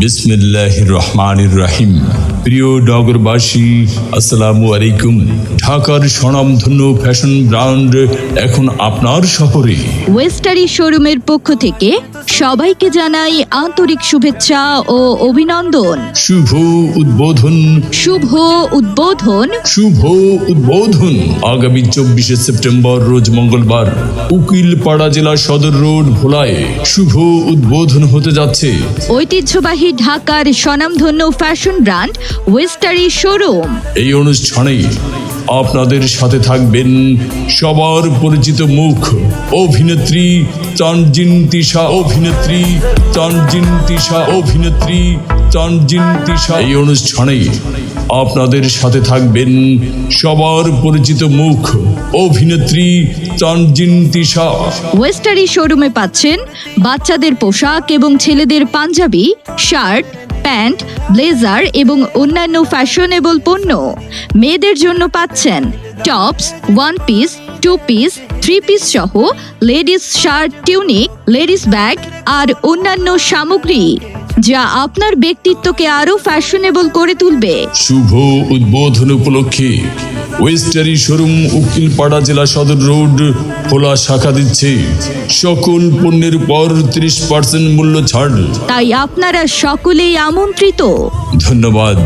বিসমিল্লাহ রহমানির রাহিম প্রিয় নগরবাসী আসসালামু আলাইকুম। ঢাকার স্বনামধন্য ফ্যাশন ব্র্যান্ড এখন আপনার শহরে ওয়েস্টারি শোরুমের পক্ষ থেকে সবাইকে জানাই আন্তরিক শুভেচ্ছা ও অভিনন্দন। শুভ উদ্বোধন। শুভ উদ্বোধন। শুভ উদ্বোধন। আগামী চব্বিশে সেপ্টেম্বর রোজ মঙ্গলবার উকিলপাড়া জেলা সদর রোড ভোলায়। শুভ উদ্বোধন হতে যাচ্ছে। ঐতিহ্যবাহী ঢাকার স্বনামধন্য ফ্যাশন ব্র্যান্ড ওয়েস্টারি শোরুম। এই অনুষ্ঠানে আপনাদের সাথে থাকবেন সবার পরিচিত মুখ, অভিনেত্রী তানজিন তিশা, অভিনেত্রী তানজিন তিশা, অভিনেত্রী এই অনুষ্ঠানে আপনাদের সাথে থাকবেন সবার পরিচিত মুখ অভিনেত্রী তানজিন তিশা ওয়েস্টারি শোরুমে পাচ্ছেন বাচ্চাদের পোশাক এবং ছেলেদের পাঞ্জাবি শার্ট প্যান্ট ব্লেজার এবং অন্যান্য ফ্যাশনেবল পণ্য। মেয়েদের জন্য পাচ্ছেন tops one piece two piece three piece সহ ladies shirt tunic ladies bag আর অন্যান্য সামগ্রী। যা আপনার ব্যক্তিত্বকে আরও ফ্যাশনেবল করে তুলবে। শুভ উদ্বোধন উপলক্ষে ওয়েস্টারি শোরুম উকিলপাড়া জেলা সদর রোড খোলা শাখা দিচ্ছে। সকল পণ্যের পর ত্রিশ পার্সেন্ট মূল্য ছাড়। তাই আপনারা সকলেই আমন্ত্রিত। ধন্যবাদ.